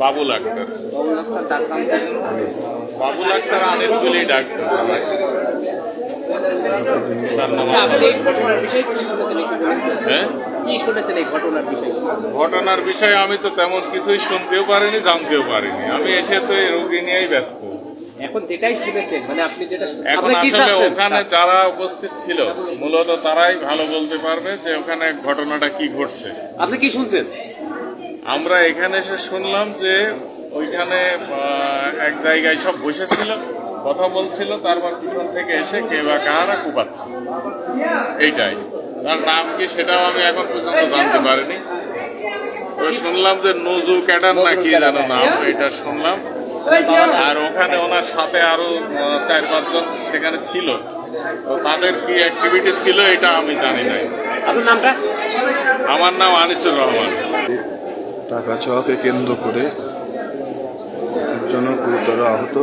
বাবুল আক্তার। বাবুল আক্তার আনিস বলেই ডাকতো সবাই। তার নাম আপনি এই ঘটনার বিষয়ে কি শুনেছেন একটু বলুন। হ্যাঁ? ঘটনার বিষয়ে? ঘটনার বিষয়ে আমি তো তেমন কিছুই শুনতেও পারিনি জানতেও পারিনি। আমি এসে তো এই রোগী নিয়েই ব্যস্ত। এখন যেটাই শুনেছেন মানে আপনি যেটা এখন আসলে ওখানে যারা উপস্থিত ছিল মূলত তারাই ভালো বলতে পারবে যে ওখানে ঘটনাটা কি ঘটছে। আপনি কি শুনছেন? আমরা এখানে এসে শুনলাম যে ওইখানে এক জায়গায় সব বসেছিল কথা বলছিল তারপর পিছন থেকে এসে কে বা কাহারা কুপাচ্ছে। এইটাই। তার নাম কি সেটাও আমি এখন পর্যন্ত জানতে পারিনি। শুনলাম যে নজু ক্যাডার না কি যেন নাম এটা শুনলাম। আর ওখানে ওনার সাথে আরও চার পাঁচজন সেখানে ছিল। তো তাদের কি অ্যাক্টিভিটি ছিল এটা আমি জানি নাই। আপনার নামটা? আমার নাম আনিসুর রহমান। টাকা চাওয়াকে কেন্দ্র করে একজন গুরুতর আহত।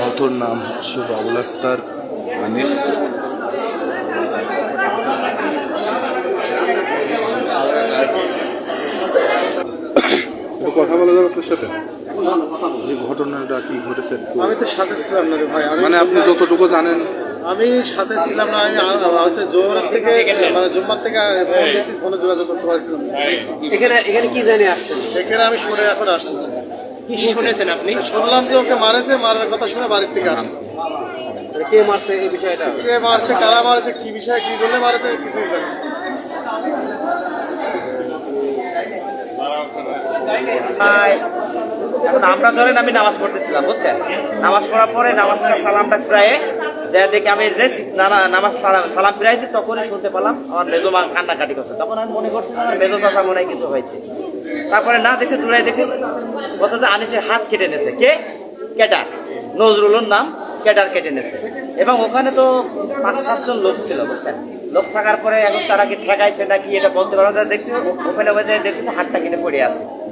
আহতর নাম হচ্ছে বাবুল আক্তার আনিস। কথা বলা যাবে আপনার সাথে। এই ঘটনাটা কি ঘটেছে? আমি তো সাথে ছিলাম না ভাই। মানে আপনি যতটুকু জানেন আমি সাথে ছিলাম না আমি হচ্ছে জোহরের থেকে মানে জুম্মার থেকে ফোনে যোগাযোগ করতে পারছিলাম এখানে এখানে কি জানি আসছেন? এখানে আমি সরে এখন আসলাম কি শুনেছেন? আপনি? শুনলাম যে ওকে মারেছে মারার কথা শুনে বাড়ির থেকে আসলাম কে মারছে এই বিষয়টা? কে মারছে কারা মারেছে কি বিষয়ে কি জন্য মারেছে কিছুই জানি। এখন আমরা ধরেন আমি নামাজ পড়তেছিলাম বুঝছেন? নামাজ পড়ার পরে নামাজ সালামটা প্রায় যে দেখে আমি যে নামা- নামাজ সালাম ফিরাইছি, তখনই শুনতে পেলাম আমার মেজো মা কান্নাকাটি করছে। তখন আমি মনে করছিলাম আমার মেজো চাষা মনে হয় কিছু হয়েছে। তারপরে না দেখছি দূরে দেখছি বলছে যে আনিসের হাত কেটে নেছে কে? কেটার নজরুলের নাম কেটার কেটে নেছে এবং ওখানে তো পাঁচ, সাতজন লোক ছিল, বুঝছেন? লোক থাকার পরে এখন তারা কি ঠেকাইছে নাকি এটা বলতে পারব দেখছি ওখানে ওখানে দেখছি হাতটা আছে পড়ে আছে।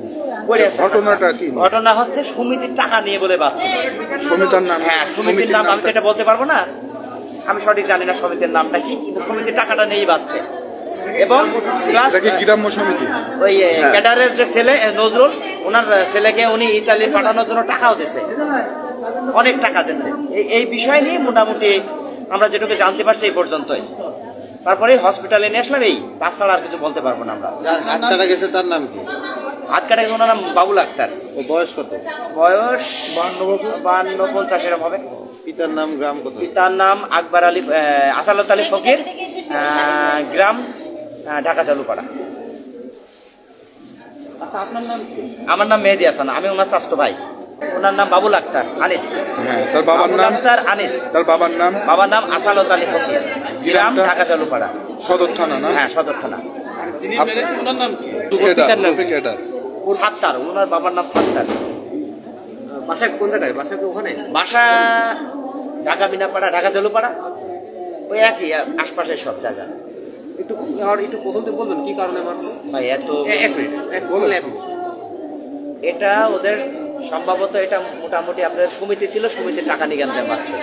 ঘটনাটা কি? ঘটনা হচ্ছে সমিতির টাকা নিয়ে বলে বাচ্চা সমিতার নাম হ্যাঁ সমিতির নাম আমি তো এটা বলতে পারব না। আমি সঠিক জানি না সমিতির নামটা কি কিন্তু সমিতির টাকাটা নিয়েই বাচ্ছে এবং প্লাস গ্রাম্য সমিতি? ওই ক্যাডারের যে ছেলে নজরুল ওনার ছেলেকে উনি ইতালি পাঠানোর জন্য টাকাও দিছে অনেক টাকা দিছে এই- এই বিষয় নিয়ে মোটামুটি আমরা যেটুকু জানতে পারছি এই পর্যন্তই। তারপরে হসপিটালে নিয়ে আসলাম এই তাছাড়া আর কিছু বলতে পারব না আমরা। যার গেছে তার নাম কি? হাত কাটা ওনার নাম বাবুল আক্তার। ও বয়স কত? বয়স বান্ন পঞ্চাশ এরকম হবে। পিতার নাম গ্রাম কত? পিতার নাম আকবর আলী আসালত আলী ফকির গ্রাম ঢাকা চালুপাড়া। আচ্ছা আপনার নাম আমার নাম মেহেদি হাসান আমি ওনার চাস্তো ভাই। ওনার নাম বাবুল আক্তার আনিস। হ্যাঁ তার বাবার নাম? আক্তার আনিস। তার বাবার নাম? বাবার নাম আসালত আলী ফকির গ্রাম? ঢাকা চালুপাড়া। সদর থানা না? হ্যাঁ সদর থানা। যিনি মেরেছেন ওনার নাম কি? ক্যাডার, কি? ওনার বাবার নাম সাতটার। বাসা কোন জায়গায়? বাসা কি ওখানে? বাসা ঢাকা মিনাপাড়া ঢাকা চালুপাড়া ওই একই আশপাশের সব জায়গা। একটু আর একটু প্রথম থেকে বলবেন কি কারণে মারছে? ভাই এত এক মিনিট বলুন এক মিনিট এটা ওদের সম্ভবত এটা মোটামুটি আপনার সমিতি ছিল সমিতির টাকা নিয়ে আনতে পারছে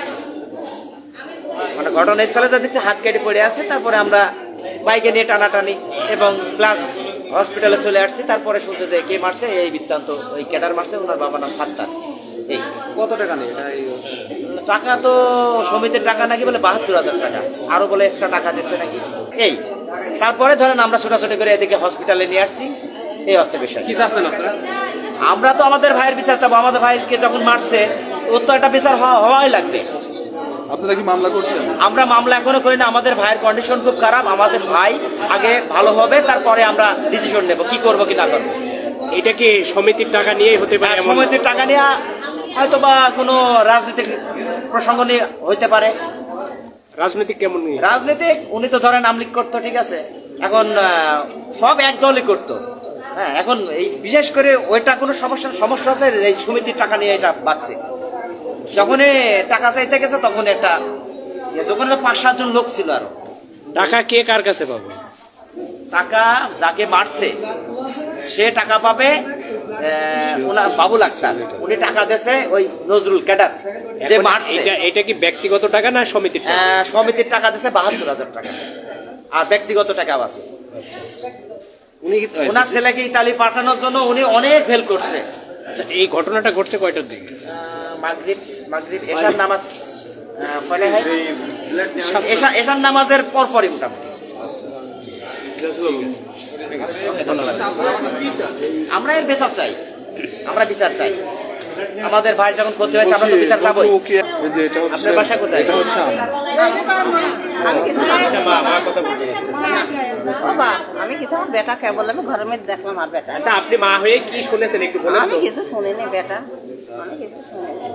মানে ঘটনাস্থলে যা দেখছি হাত কেটে পড়ে আছে তারপরে আমরা বাইকে নিয়ে টানাটানি এবং প্লাস হসপিটালে চলে আসছি তারপরে শুনতে যে কে মারছে এই বৃত্তান্ত ওই ক্যাডার মারছে ওনার বাবার নাম সাত্তার। এই। কত টাকা নেই টাকা তো সমিতির টাকা নাকি বলে বাহাত্তর হাজার টাকা। আরও বলে এক্সট্রা টাকা দিচ্ছে নাকি? এই। তারপরে ধরেন আমরা ছোটাছুটি করে এদিকে হসপিটালে নিয়ে আসছি। এই হচ্ছে বিষয়। কি চাচ্ছেন আপনারা? আমরা তো আমাদের ভাইয়ের বিচার চাবো। আমাদের ভাইকে যখন মারছে ওর তো একটা বিচার হওয়া- হওয়াই লাগবে। আপনারা কি মামলা করছেন? আমরা মামলা এখনও করি না আমাদের ভাইয়ের কন্ডিশন খুব খারাপ আমাদের ভাই আগে ভালো হবে তারপরে আমরা ডিসিশন নেব কি করব কি না করব। এটা কি সমিতির টাকা নিয়েই হতে আর সমিতির টাকা নেওয়া হয়তো বা কোনো রাজনৈতিক প্রসঙ্গ নিয়ে হইতে পারে। রাজনৈতিক কেমন নিয়ে? রাজনীতিক উনি তো ধরেন আমলিক করতো ঠিক আছে। এখন সব এক দলই করতো। হ্যাঁ এখন এই বিশেষ করে ওইটা কোনো সমস্যা সমস্যা হচ্ছে এই সমিতির টাকা নিয়ে এটা বাড়ছে। যখনই টাকা চাইতে গেছে তখন একটা যখন পাঁচ সাতজন লোক ছিল আরও। টাকা কে কার কাছে পাবে? টাকা যাকে মারছে সে টাকা পাবে আহ, ওনার বাবুল আক্তার উনি টাকা দেছে ওই নজরুল ক্যাডার যে মারছে। এটা এটা কি ব্যক্তিগত টাকা না সমিতির টাকা? সমিতির টাকা দিছে বাহাত্তর হাজার টাকা। আর ব্যক্তিগত টাকাও আছে উনি ওনার ছেলেকে ইতালি পাঠানোর জন্য উনি অনেক হেল্প করছে। আচ্ছা এই ঘটনাটা ঘটছে কয়টার দিকে? মাগরিব মাগরিব এশার নামাজ কয়টা হয় এশা- এশার নামাজের পরপরই মোটামুটি। ধন্যবাদ। আমরা এর বিচার চাই। আমরা বিচার চাই। আমাদের ভাই যখন ক্ষতি হয়েছে আমরা তো বিচার চাবই। আপনার বাসা কোথায়? এটা হচ্ছে আম। বাবা আমি কিছু আমার বেটা কে বললাম আমি ঘরের মধ্যে দেখলাম আর বেটা। আচ্ছা আপনি মা হয়ে কি শুনেছেন একটু বলেন আমি কিছু শুনিনি বেটা। আমি কিছু শুনিনি। কিছু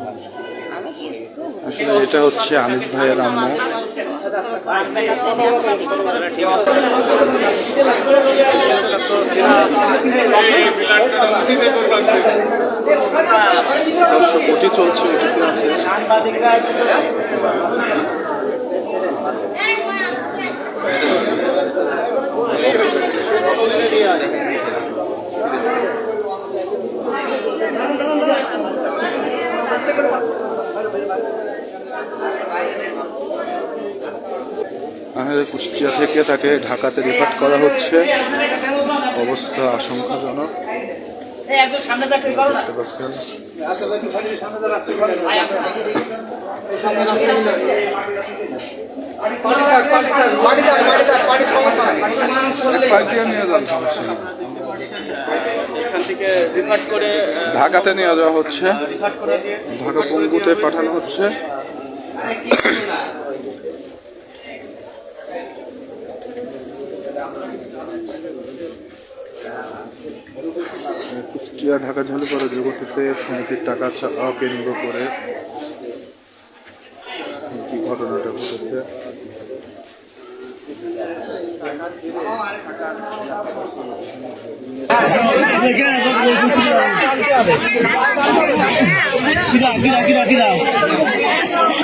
আসলে এটা হচ্ছে আনিস ভাইয়ের আম্মু। দর্শক চলছে। কুষ্টিয়া থেকে তাকে ঢাকাতে রেফার করা হচ্ছে। অবস্থা আশঙ্কাজনক। ঢাকাতে নিয়ে যাওয়া হচ্ছে। ঢাকা পঙ্গুতে পাঠানো হচ্ছে। কুষ্টিয়া ঢাকা ঝালুপাড়া যুবতীতে সমিতির টাকা চাওয়া কেন্দ্র করে কি ঘটনাটা ঘটেছে?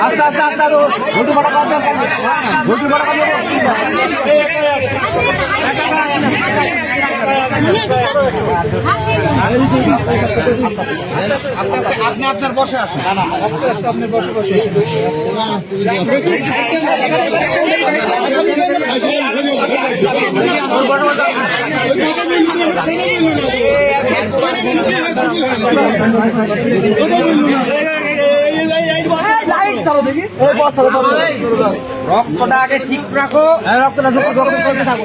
আস্তে আস্তে আস্তে ভোটু ভোটু আপনি আপনার বসে আসেন। আস্তে আস্তে আপনি বসে বসে কথা রক্তটা আগে ঠিক রাখো রক্তটা থাকো